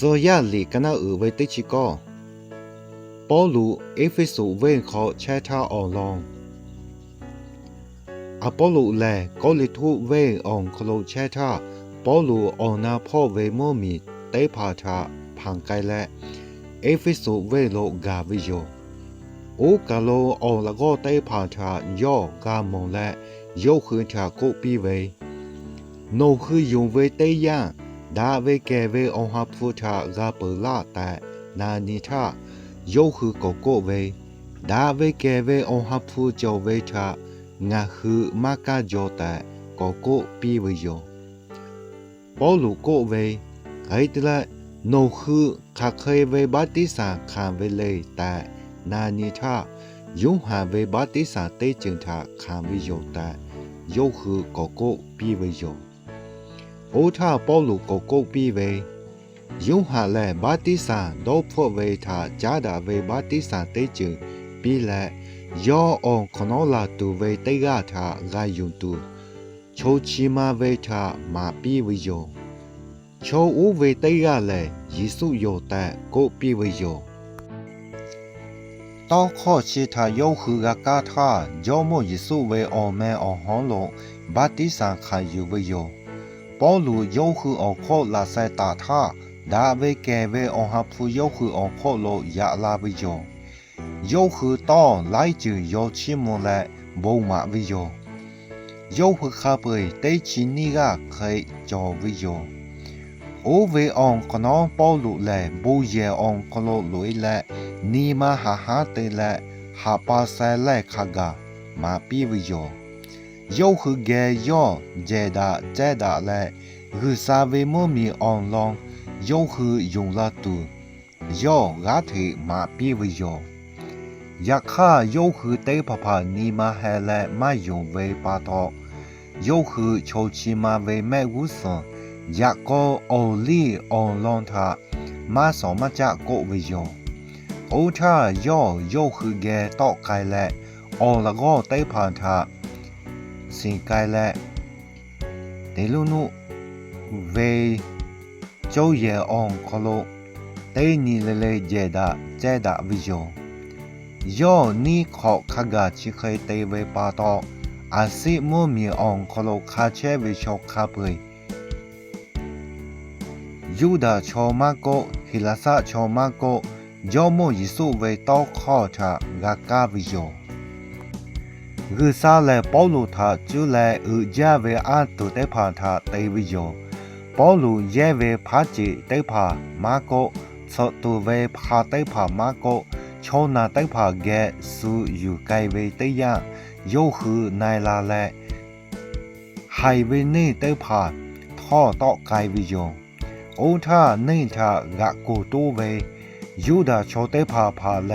โซยาหลีกนาอือไว้ติชิโก保罗ลูเอฟิสูเวนขอแชทาออลองอปอลูแลก็ลิทุเวนอองคโลแชทาปอลูออนาพ่อเวมมีเตพาทาพังไกและเอฟิสูเวโลกาวิโยโอกาโลออละก็เตพาทาย่อกามอละยกคืนชาโกปีเวโนคือยุงเวเตย่า ดาเวแกเวองหาพูทากาเปลาแต่นานิทาโยกคือโกโกเวดาเวแกเวองหาพูจอเวทางาคือมากาโจแต่โกโกปีเวโยปอลูโกเวไอตละโนคือคาเคยเวบัติสาคานเวเลยแต่นานิทายงหาเวบัติสาเตจึงทาคานวิโยแต่โยกคือโกโกปีเวโย အိုထာပေါ်လူကိုကုတ်ပြီးပဲယုံဟာလဲဘာတိဆာဒေါဖို့ဝေထာဂျာဒါဝေဘာတိဆာတေချင်ပြီးလဲယောအောင်ခနောလာတူဝေတေဂါထာဂါယုံတူချိုချီမာဝေထာမာပြီးဝေယောချိုဦးဝေတေဂါလဲယေစုယောတန်ကိုပြီးဝေယောတောင်းခေါ်ချေထာယုံခုကကာထာဂျောမောယေစုဝေအောင်မဲအောင်ဟောလုံးဘာတိဆာခါယူဝေယော ပေါလူယုတ်ခုအော်ခော့လာဆဲတာထာဒါဝေကဲဝေအော်ဟဖူယုတ်ခုအော်ခော့လို့ရလာဝေယောယုတ်ခုတော့လိုက်ကျယောချီမွန်လဲဘုံမဝေယောယုတ်ခုခပွေတေချီနီကခဲကြောဝေယောအိုဝေအောင်ကနောပေါလူလဲဘူယေအောင်ကလို့လွေလဲ นีมาหาหาเตละหาปาไซไลคากามาปีวิโย โยคือแกย่อเจดาเจดาและคือซาเวโมมีออนลองโยคือยงลาตูย่อกาเทมาปีวิโยอยากข้าโยคือเตพพานีมาแฮและไม่ยงเวปาทอโยคือโชชิมาเวแม่กุสนอยากก็โอลีออนลองทามาสอมาจากโกวิโย အိုထာယောယောခုကဲတော့ကိုင်လက်အော်လကောတိဖန်ထာစင်ကိုင်လက်ဒေလူနုဝေကျိုးရဲအောင် 新改了第六路为昼夜昂可路，第二日嘞接达接达维修，要你考卡个只可以第为八道，阿是莫米昂可路卡车维修卡背。ยูดาชอมาโกฮิลาซาชอมาโกยอโมยิสุเวตอคอชากากาวิโย กูซาเลปอลูทาจูเลอือยาเวอาตุเตพาทาเตวิโยปอลูเยเวพาจิเตพามาโกสตุเวพาเตพามาโกโชนาเตพาแกสุอยู่ไกเวเตยะโยคือนายลาแลไฮเวนี่เตพาท่อตอไกวิโยโอทานี่ทากะโกตูเวยูดาโชเตพาพาแล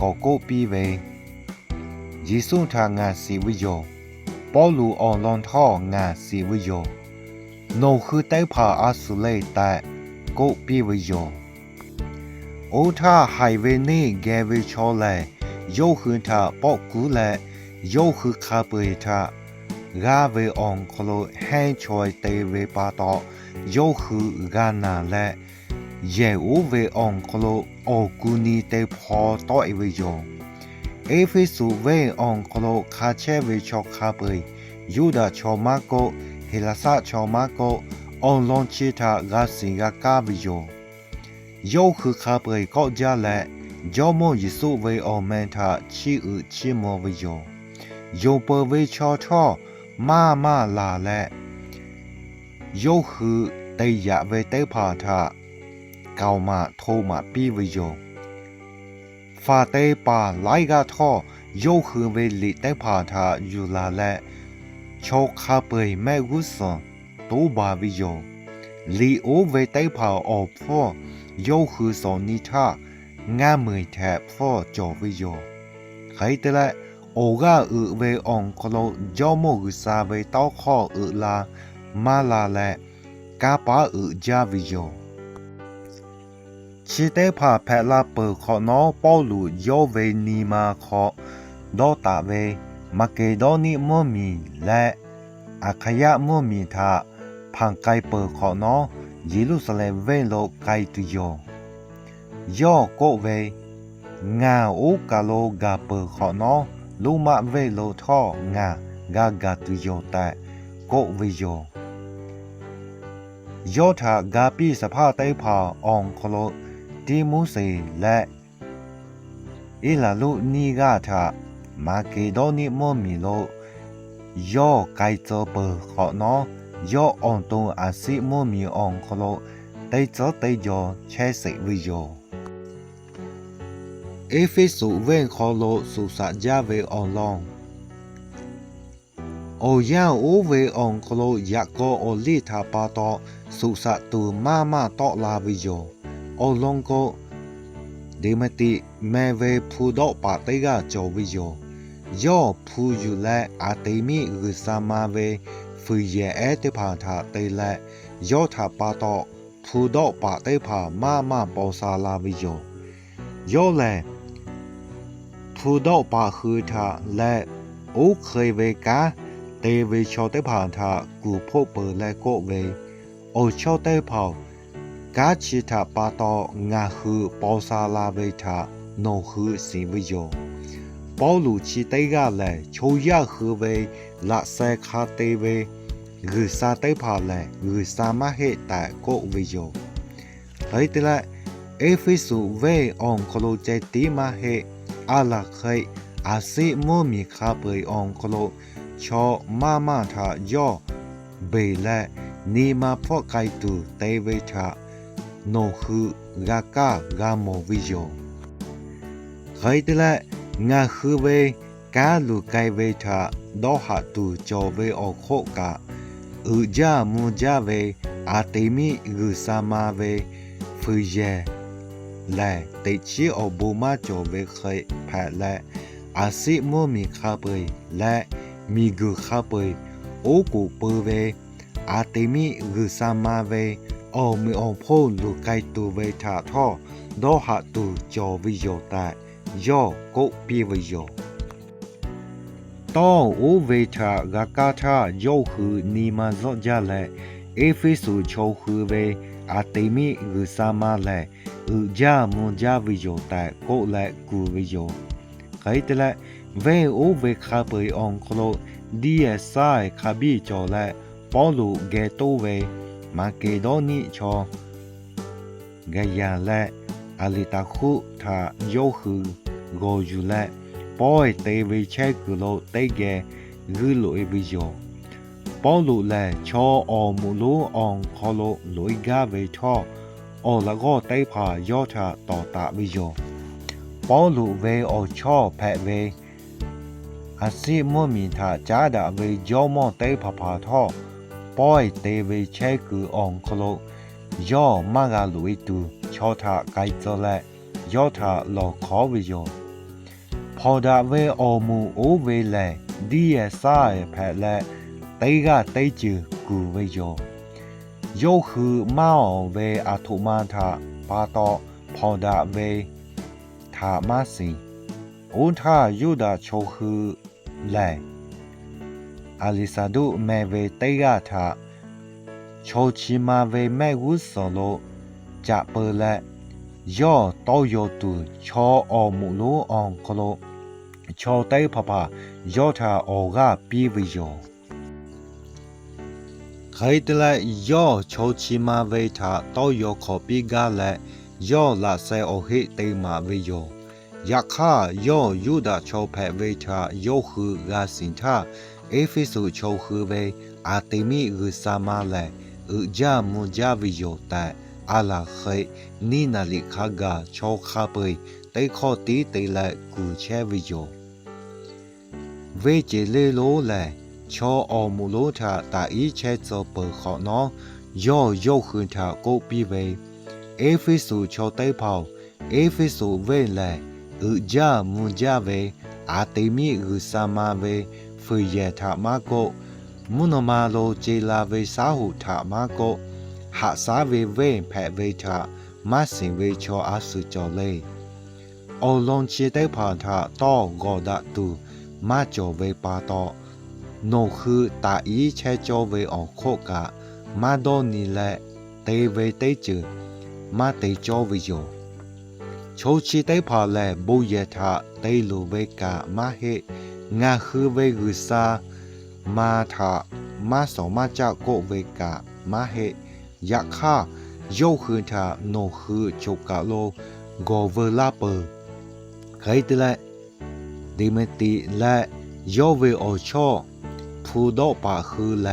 ก็โกปีเวยิสุทางาสีวิโยปอลูออนลอนท่องาสีวิโยโนคือไต้ผาอาสุเลแต่โกปีวิโยโอทาไฮเวนี่แกวิชอเลโยคืนทะปอกูเลโยคือคาเปทะกาเวอองคโลแห้งชอยเตเวปาตอโยคือกานาและ เยโอเวองคโลโอกุนีเตพอต่อเอเวโยเอเฟสูเวองคโลคาเชเวชอคาเปยยูดาชอมาโกเฮลาซาชอมาโกองนลอนชิตากาสิงกากาเวโยโยคือคาเปยก็จะและยอมอยิสูเวอเมนทาชีอืชิมอเวโยโยเปเวชอชอมามาลาและโยคือเตยะเวเตพาทา เกามาโทมาปีวิโยฟาเตปาไลกาท่อยคือเวลิแต่พาทาอยู่ลาและโชคคาเปยแม่กุศลตูบาวิโยลีโอเวเตปพาออกพ่อยคือสอนนิทางามือแทบพ่อจวิโยใครแต่ละโอกาอือเวอองคโลย่อมกุซาเวต้อข้ออือลามาลาและกาปาอือจาวิโย ชีเตพาแพลาเปิดขอนอปอลูโยเวนีมาขอดอตาเวมาเกดอนิมอมีและอาขยะมอมีทาผังไกเปิดขอนอเยรูซาเล็มเวโลไกตุโยย่อโกเวงาอุกาโลกาเปิดขอนอลูมาเวโลท่องากากาตุโยแต่โกเวโยยอทากาปีสภาไตพาองคโล ဒီမူစေလက်အီလာလူနီဂါထာမာကေဒေါနီမောမီလောယောကိုင်သောပခေါနောယောအောင်တုံးအစီမောမီအောင်ခလောတိတ်သောတိတ်ကျော်ချဲစိတ်ဝီယောအေဖိစုဝဲခေါ်လို့စူစာကြဝေအောင်လောင်းအိုယောအိုဝေအောင်ခလို့ရကောအိုလီထာပါတော့စူစာတူမမတော့လာဝီယောအော်လုံးကိုဒီမတိမဲဝေဖူတော့ပါတေကကြော်ဝီယောယောဖူယူလက်အာတေမီဂူစာမဝေဖူရဲ့အဲ့တဖာထာတေလက် อลงก็เดมติแม่เวพูดอกปาเตกาจอวิโยย่อพูอยู่และอาเตมีกุสามาเวฟืเยเอเตพาทาเตและย่อถาปาตอพูดอกปาเตพามามาปอสาลาวิโยย่อแลพูดอกปาคือทาและโอเคยเวกาเตเวชอเตพาทากูพบเปิดและโกเวโอชอเตพา กาชิทาปาตองาคือปอซาลาเวทาโนคือสิวิโยปอลูชิเตกาแลโชยาคือเวละแซคาเตเวกือซาเตผาแลกือสามะเฮแต่ก็วิโยเฮ้ยต่ละเอฟิสุเวองโคโลเจติมาเฮอาลาเคยอาซิโมมีคาเปยองโคโลชอมามาทายอเบและนีมาพอไกตูเตเวทา โนคือกากากาโมวิโยไกตละงาคือเวกาลูไกเวทาดอหะตูจอเวอโคกาอืจามูจาเวอาเตมิกุสามาเวฟืเยแอมีอพูลูไกตูเวทาท่อดอหะตูจอวิโยตาย่อกุปิวิโยต้องอุเวทากากาชาโยคือนิมาจจาเลเอฟิสุโชคือเวอาติมิกุสามาเลอุจามุจาวิโยตายกุเลกูวิโยใครแต่ละเวอุเวคาเปยองโคลดีเอสไซคาบีจอและปอลูเกโตเว มาเกโดนิชอกายาและอาลิตาคุทาโยฮือโกจูและปอยเตวิเชกุโลเตเกคือลุยวิโยปอลุและชอออมุลุอองคอโลลุยกาเวทออละก็เตพายอทาต่อตาวิโยปอลุเวอชอแพเวอาศิมมีทาจาดาเวโยมอเตพาพาทอ 보이데베체크 옹클로 요 마갈루이투 초타 가이톨레 요타 로코비요 포다베 오무 오베레 디에사에 페레 테이가 테이츠 구베요 요 흐마오 베 아토마타 바토 포다베 타마시 온타 유다 초흐 레 အလီဆာဒိုမဲဝဲတေကသာချိုချီမာဝဲမဲဝူဆောလိုကြပလက်ယောတောယောတူချောအော်မူလိုအောင်ကလိုချောတိုင်ဖဖယောထာအော်ကပြေးဝယောခိုင်တလိုက်ယောချောချီမာဝေထာတောယောခေါ်ပြေးကလည်းယောလာဆဲအိုဟိတိမာဝေယောယခယောယုဒချောဖဲဝေထာယောဟုဂါစင်ထာ Efeso Chouhuve Atemi Gusamale Uja Mujavijo ta, Ala Khơi Nina Likaga Choukhapui Tây Kho Tí Tây Lệ Cù Che Vijo Về chế lê lô lệ cho o mù lô thả tại ý che cho bờ khó nó do dô khuyên thả cô bi về Efeso cho Tây Pào Efeso về lệ Uja Muja về Atemi Gusama về ဖေယထာမကိုမုနမာလိုဂျေလာဝေစာဟုထာမကိုဟာစာဝေဝေဖဲဝေထာမစင်ဝေချောအဆုကြောလေအောလွန်ချေတဲ့ဖာထာတောဂောဒတူမကြောဝေပါတော့နိုခုတာဤချဲကြောဝေအောင်ခို့ကမဒေါနီလက်တေဝေတေချူမတေကြောဝေယောချိုချီတဲ့ဖာလဲဘိုးရထတေလိုဝေကမဟေ งาคือเวกุซามาถะมาสอมาเจ้าโกเวกะมาเหยะค่าโยคือทาโนคือโจกาโลโกเวลาเปอร์ใครติละดิเมติและโยเวโอชอผู้ดอปาคือแล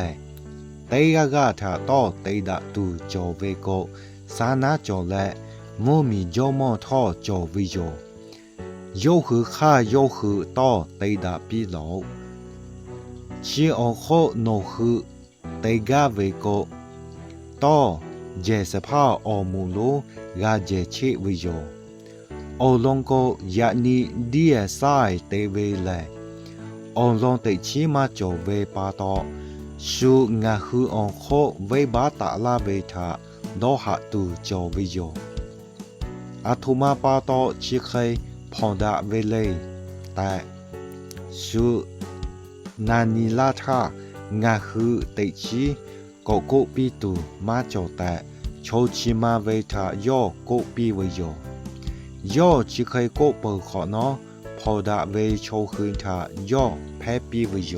เตยกาถาต่อเตยดะตูโจเวโกสานาโจและมูมีโยมอท่อโจวิโย ยหือข้ายูหือต่อไตดาปีเลาชีอองโคโนหือไตกาเวโกต่อเจสพาออมูโลกาเจชิวิโยโอลงโกยานีเดีเอสายเตเวเลออลงเตชิมาโจเวปาตอชูงาหืออองโคเวบาตาลาเวทาโดหะตูโจวิโยอาทุมาปาตอชิเค Ponda Valley แต่สุนานิลาทางาฮือเตชีโกโกปีตูมาโจแต่โชชิมาเวทาย่อโกปีเวโยย่อชิเคยโกเปิดขอเนาะพอดาเวโชคืนทาย่อแพ้ปีเวโย